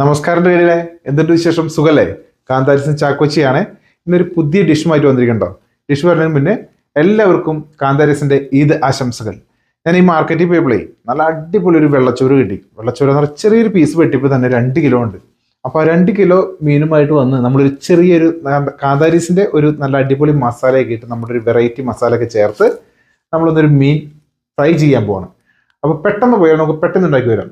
നമസ്കാരം പേരിലെ എന്തുണ്ട് വിശേഷം? സുഖല്ലേ? കാന്താരിസൻ ചാക്കോച്ചിയാണ്. ഇന്നൊരു പുതിയ ഡിഷുമായിട്ട് വന്നിരിക്കുന്നുണ്ടോ? ഡിഷ് പറഞ്ഞതിന് മുന്നേ എല്ലാവർക്കും കാന്താരിസിന്റെ ഈദ് ആശംസകൾ. ഞാൻ ഈ മാർക്കറ്റിൽ പോയപ്പോഴേ നല്ല അടിപൊളി ഒരു വെള്ളച്ചോറ് കിട്ടി. വെള്ളച്ചോറ് എന്ന് പറഞ്ഞാൽ ചെറിയൊരു പീസ് വെട്ടിപ്പോൾ തന്നെ രണ്ട് കിലോ ഉണ്ട്. അപ്പോൾ ആ രണ്ട് കിലോ മീനുമായിട്ട് വന്ന് നമ്മളൊരു ചെറിയൊരു കാന്താരിസിന്റെ ഒരു നല്ല അടിപൊളി മസാലയൊക്കെ ഇട്ട് നമ്മുടെ ഒരു വെറൈറ്റി മസാലയൊക്കെ ചേർത്ത് നമ്മളൊന്നൊരു മീൻ ഫ്രൈ ചെയ്യാൻ പോവാണ്. അപ്പോൾ പെട്ടെന്ന് പോയാൽ നമുക്ക് പെട്ടെന്ന് ഉണ്ടാക്കി വരാം.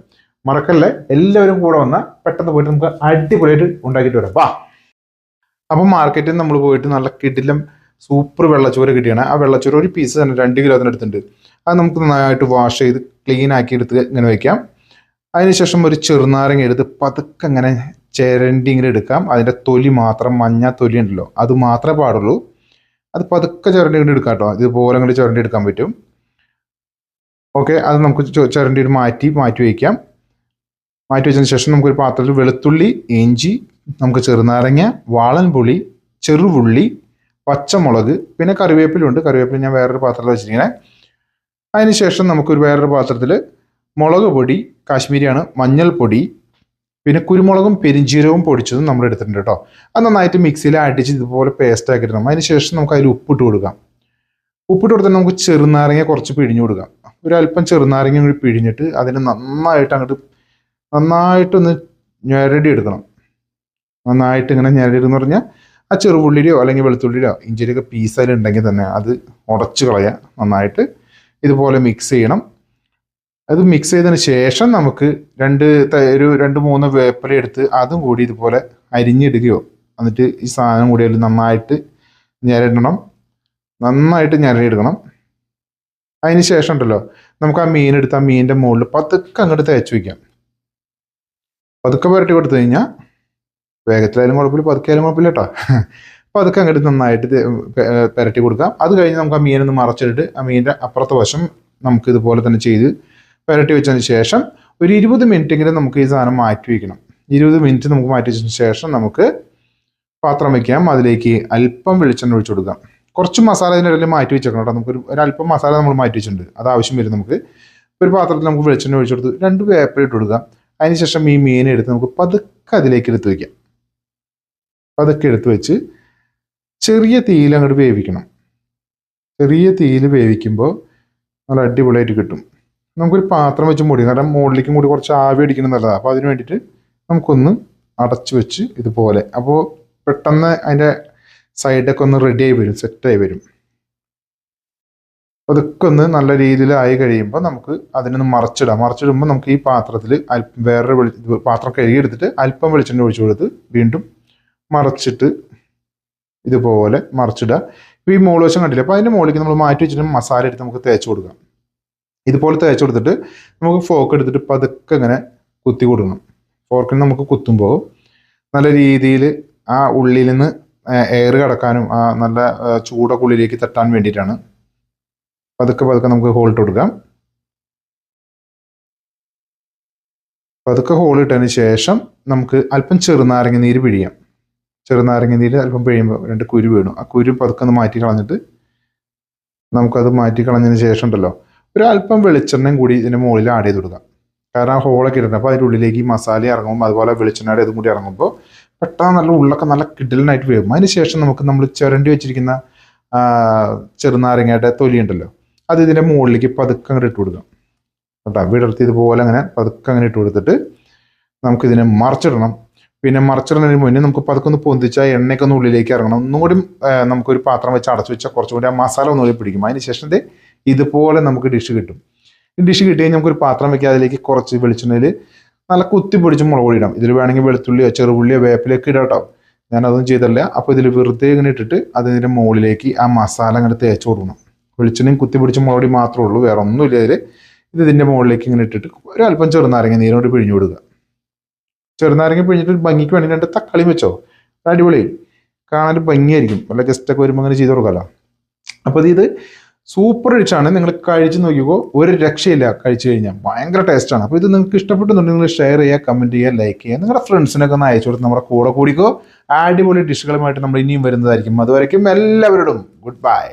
മറക്കല്ലേ? എല്ലാവരും കൂടെ വന്നാൽ പെട്ടെന്ന് പോയിട്ട് നമുക്ക് അടിപൊളിയായിട്ട് ഉണ്ടാക്കിയിട്ട് വരാം. വാ. അപ്പം മാർക്കറ്റിൽ നമ്മൾ പോയിട്ട് നല്ല കിടിലം സൂപ്പർ വെള്ളച്ചോറ് കിട്ടിയാണ്. ആ വെള്ളച്ചോറ് ഒരു പീസ് തന്നെ രണ്ട് കിലോ അതിന് എടുത്തിട്ടുണ്ട്. അത് നമുക്ക് നന്നായിട്ട് വാഷ് ചെയ്ത് ക്ലീൻ ആക്കി എടുത്ത് ഇങ്ങനെ വെക്കാം. അതിനുശേഷം ഒരു ചെറുനാരങ്ങ എടുത്ത് പതുക്കെ അങ്ങനെ ചിരണ്ടി ഇങ്ങനെ എടുക്കാം. അതിന്റെ തൊലി മാത്രം മഞ്ഞ തൊലി ഉണ്ടല്ലോ അത് മാത്രമേ പാടുള്ളൂ. അത് പതുക്കെ ചിരണ്ടി ഇങ്ങനെ എടുക്കാം കേട്ടോ. ഇതുപോലെ അങ്ങോട്ട് ചിരണ്ടി എടുക്കാൻ പറ്റും. ഓക്കെ അത് നമുക്ക് ചിരണ്ടി മാറ്റി മാറ്റി വയ്ക്കാം. മാറ്റി വെച്ചതിന് ശേഷം നമുക്കൊരു പാത്രത്തിൽ വെളുത്തുള്ളി ഇഞ്ചി നമുക്ക് ചെറുനാരങ്ങ വാളൻപുളി ചെറുപുള്ളി പച്ചമുളക് പിന്നെ കറിവേപ്പിലുണ്ട് കറിവേപ്പില ഞാൻ വേറൊരു പാത്രത്തിൽ വെച്ചിരിക്കണേ. അതിന് ശേഷം നമുക്കൊരു വേറൊരു പാത്രത്തിൽ മുളക് പൊടി കാശ്മീരിയാണ് മഞ്ഞൾപ്പൊടി പിന്നെ കുരുമുളകും പെരിഞ്ചീരവും പൊടിച്ചതും നമ്മൾ എടുത്തിട്ടുണ്ട് കേട്ടോ. അത് നന്നായിട്ട് മിക്സിയിൽ അടിച്ച് ഇതുപോലെ പേസ്റ്റ് ആക്കിയിടണം. അതിനുശേഷം അതിന് ശേഷം നമുക്ക് അതിൽ ഉപ്പിട്ട് കൊടുക്കാം. ഉപ്പിട്ട് കൊടുത്തിട്ട് നമുക്ക് ചെറുനാരങ്ങ കുറച്ച് പിഴിഞ്ഞു കൊടുക്കാം. ഒരു അല്പം ചെറുനാരങ്ങ കൂടി പിഴിഞ്ഞിട്ട് അതിനെ നന്നായിട്ട് അങ്ങോട്ട് നന്നായിട്ടൊന്ന് ഞെരടി എടുക്കണം നന്നായിട്ട് ഇങ്ങനെ ഞരടി എന്ന് പറഞ്ഞാൽ ആ ചെറുപുള്ളിയോ അല്ലെങ്കിൽ വെളുത്തുള്ളിയോ ഇഞ്ചിയൊക്കെ പീസ് ഉണ്ടെങ്കിൽ തന്നെ അത് ഉടച്ചു കളയുക നന്നായിട്ട് ഇതുപോലെ മിക്സ് ചെയ്യണം. അത് മിക്സ് ചെയ്തതിന് ശേഷം നമുക്ക് രണ്ട് ഒരു രണ്ട് മൂന്ന് വേപ്പല എടുത്ത് അതും കൂടി ഇതുപോലെ അരിഞ്ഞിടുകയോ എന്നിട്ട് ഈ സാധനം കൂടി അതിൽ നന്നായിട്ട് ഞെരടണം. നന്നായിട്ട് ഞെരടിയെടുക്കണം. അതിന് ശേഷം ഉണ്ടല്ലോ നമുക്ക് ആ മീൻ എടുത്ത് ആ മീനിന്റെ മുകളിൽ പതുക്കെ അങ്ങോട്ട് തേച്ച് വയ്ക്കാം പതുക്കെ പുരട്ടി കൊടുത്തു കഴിഞ്ഞാൽ വേഗത്തിലായാലും കുഴപ്പമില്ല പതുക്കെയായാലും കുഴപ്പമില്ല കേട്ടോ അപ്പോൾ അതൊക്കെ അങ്ങോട്ട് നന്നായിട്ട് പുരട്ടി കൊടുക്കാം. അത് കഴിഞ്ഞ് നമുക്ക് ആ മീനൊന്ന് മറച്ചിട്ട് ആ മീനിന്റെ അപ്പുറത്തെ വശം നമുക്ക് ഇതുപോലെ തന്നെ ചെയ്ത് പുരട്ടി വെച്ചതിന് ശേഷം ഒരു ഇരുപത് മിനിറ്റെങ്കിലും നമുക്ക് ഈ സാധനം മാറ്റി വയ്ക്കണം ഇരുപത് മിനിറ്റ് നമുക്ക് മാറ്റി വെച്ചതിന് ശേഷം നമുക്ക് പാത്രം വയ്ക്കാം അതിലേക്ക് അല്പം വെളിച്ചെണ്ണ ഒഴിച്ചു കൊടുക്കാം. കുറച്ച് മസാല ഇതിനിടയിൽ മാറ്റി വെച്ചേക്കണം കേട്ടോ നമുക്കൊരു അല്പം മസാല നമ്മൾ മാറ്റി വെച്ചിട്ടുണ്ട്. അത് ആവശ്യം വരും നമുക്ക്. ഒരു പാത്രത്തിൽ നമുക്ക് വെളിച്ചെണ്ണ ഒഴിച്ചു കൊടുത്ത് രണ്ട് വേപ്പർ ഇട്ട് കൊടുക്കാം. അതിനുശേഷം ഈ മീൻ എടുത്ത് നമുക്ക് പതുക്കെ അതിലേക്ക് എടുത്ത് വയ്ക്കാം പതുക്കെ എടുത്ത് വെച്ച് ചെറിയ തീയിൽ അങ്ങോട്ട് വേവിക്കണം. ചെറിയ തീയിൽ വേവിക്കുമ്പോൾ നല്ല അടിപൊളിയായിട്ട് കിട്ടും. നമുക്കൊരു പാത്രം വെച്ച് മൂടി കാരണം മുകളിലേക്കും കൂടി കുറച്ച് ആവി അടിക്കണം നല്ലതാണ് അപ്പോൾ അതിന് വേണ്ടിയിട്ട് നമുക്കൊന്ന് അടച്ചു വെച്ച് ഇതുപോലെ. അപ്പോൾ പെട്ടെന്ന് അതിന്റെ സൈഡൊക്കെ ഒന്ന് റെഡിയായി വരും സെറ്റായി വരും. അതൊക്കെ ഒന്ന് നല്ല രീതിയിൽ ആയി കഴിയുമ്പോൾ നമുക്ക് അതിനൊന്ന് മറച്ചിടാം. മറച്ചിടുമ്പോൾ നമുക്ക് ഈ പാത്രത്തിൽ വേറൊരു വെളി പാത്രം കഴുകിയെടുത്തിട്ട് അല്പം വെളിച്ചെണ്ണ ഒഴിച്ചു കൊടുത്ത് വീണ്ടും മറച്ചിട്ട് ഇതുപോലെ മറിച്ചിടുക. ഇപ്പോൾ ഈ മോൾ വശം കണ്ടില്ല? അപ്പോൾ അതിന്റെ മുകളിലേക്ക് നമ്മൾ മാറ്റി വെച്ചിട്ട് മസാല എടുത്ത് നമുക്ക് തേച്ച് കൊടുക്കാം. ഇതുപോലെ തേച്ച് കൊടുത്തിട്ട് നമുക്ക് ഫോക്ക് എടുത്തിട്ട് പതുക്കെ ഇങ്ങനെ കുത്തി കൊടുക്കണം. ഫോർക്കിന് നമുക്ക് കുത്തുമ്പോൾ നല്ല രീതിയിൽ ആ ഉള്ളിൽ നിന്ന് എയർ കടക്കാനും ആ നല്ല ചൂടൊക്കെ ഉള്ളിലേക്ക് തട്ടാൻ വേണ്ടിയിട്ടാണ് പതുക്കെ പതുക്കെ നമുക്ക് ഹോൾട്ട് കൊടുക്കാം. പതുക്കെ ഹോൾ ഇട്ടതിന് ശേഷം നമുക്ക് അല്പം ചെറുനാരങ്ങ നീര് പിഴിയാം. ചെറുനാരങ്ങ നീര് അല്പം പിഴിയുമ്പോൾ രണ്ട് കുരു വീണു. ആ കുരു പതുക്കെ ഒന്ന് മാറ്റി കളഞ്ഞിട്ട് നമുക്കത് മാറ്റി കളഞ്ഞതിന് ശേഷം ഉണ്ടല്ലോ ഒരു അല്പം വെളിച്ചെണ്ണയും കൂടി ഇതിന്റെ മുകളിൽ ആഡ് ചെയ്ത് കൊടുക്കാം. കാരണം ആ ഹോളൊക്കെ ഇടണം അപ്പോൾ അതിന്റെ ഉള്ളിലേക്ക് ഈ മസാല ഇറങ്ങുമ്പോൾ അതുപോലെ വെളിച്ചെണ്ണയുടെ ഇതും കൂടി ഇറങ്ങുമ്പോൾ പെട്ടെന്ന് നല്ല ഉള്ളൊക്കെ നല്ല കിടലിനായിട്ട് വരും അതിന് ശേഷം നമുക്ക് നമ്മൾ ചിരണ്ടി വെച്ചിരിക്കുന്ന ചെറുനാരങ്ങയുടെ തൊലി ഉണ്ടല്ലോ അത് ഇതിന്റെ മുകളിലേക്ക് പതുക്കെ അങ്ങോട്ട് ഇട്ട് കൊടുക്കാം. കേട്ടോ വിടർത്തി ഇതുപോലെ അങ്ങനെ പതുക്കെ അങ്ങനെ ഇട്ട് കൊടുത്തിട്ട് നമുക്കിതിനെ മറച്ചിടണം. പിന്നെ മറച്ചിടുന്നതിന് മുന്നേ നമുക്ക് പതുക്കെ ഒന്ന് പൊന്തിച്ചാൽ എണ്ണയൊക്കെ ഒന്ന് ഉള്ളിലേക്ക് ഇറങ്ങണം. ഒന്നുകൂടി നമുക്കൊരു പാത്രം വെച്ച് അടച്ചു വെച്ചാൽ കുറച്ചും കൂടി ആ മസാല ഒന്നുകൂടി പിടിക്കും. അതിന് ശേഷം ഇതുപോലെ നമുക്ക് ഡിഷ് കിട്ടും. ഈ ഡിഷ് കിട്ടി കഴിഞ്ഞാൽ നമുക്കൊരു പാത്രം വെക്കുക അതിലേക്ക് കുറച്ച് വെളിച്ചെണ്ണയിൽ നല്ല കുത്തി പൊടിച്ച് മുളക് പൊടി ഇടാം. ഇതിൽ വേണമെങ്കിൽ വെളുത്തുള്ളിയോ ചെറുപുള്ളിയോ വേപ്പിലൊക്കെ ഇടാം കേട്ടോ. ഞാനതൊന്നും ചെയ്തില്ല അപ്പോൾ ഇതിൽ വെറുതെ ഇങ്ങനെ ഇട്ടിട്ട് അതിന്റെ മുകളിലേക്ക് ആ മസാല അങ്ങനെ തേച്ച് കൊടുക്കണം. വെളിച്ചെണ്ണയും കുത്തി പിടിച്ച മുളക് പൊടി മാത്രമേ ഉള്ളൂ. വേറെ ഒന്നുമില്ല അതിൽ ഇത് ഇതിന്റെ മുകളിലേക്ക് ഇങ്ങനെ ഇട്ടിട്ട് ഒരു അല്പം ചെറുനാരങ്ങ നീരോട് പിഴിഞ്ഞു കൊടുക്കുക. ചെറുനാരങ്ങ പിഴിഞ്ഞിട്ട് ഭംഗിക്ക് വേണ്ടി രണ്ട് തക്കാളി വെച്ചോ. അടിപൊളി. കാണാൻ ഭംഗിയായിരിക്കും. വല്ല ഗസ്റ്റൊക്കെ വരുമ്പോൾ അങ്ങനെ ചെയ്ത് കൊടുക്കാമല്ലോ അപ്പോൾ ഇത് സൂപ്പർ ഡിഷാണ് നിങ്ങൾ കഴിച്ച് നോക്കിക്കോ. ഒരു രക്ഷയില്ല കഴിച്ചു കഴിഞ്ഞാൽ. ഭയങ്കര ടേസ്റ്റാണ് അപ്പോൾ ഇത് നിങ്ങൾക്ക് ഇഷ്ടപ്പെട്ടുന്നുണ്ടെങ്കിൽ നിങ്ങൾ ഷെയർ ചെയ്യുക കമന്റ് ചെയ്യുക ലൈക്ക് ചെയ്യുക. നിങ്ങളുടെ ഫ്രണ്ട്സിനൊക്കെ ഒന്ന് അയച്ചു കൊടുത്ത് നമ്മുടെ കൂടെ കൂടിക്കോ. അടിപൊളി ഡിഷുകളുമായിട്ട് നമ്മൾ ഇനിയും വരുന്നതായിരിക്കും. അതുവരയ്ക്കും എല്ലാവരോടും ഗുഡ് ബൈ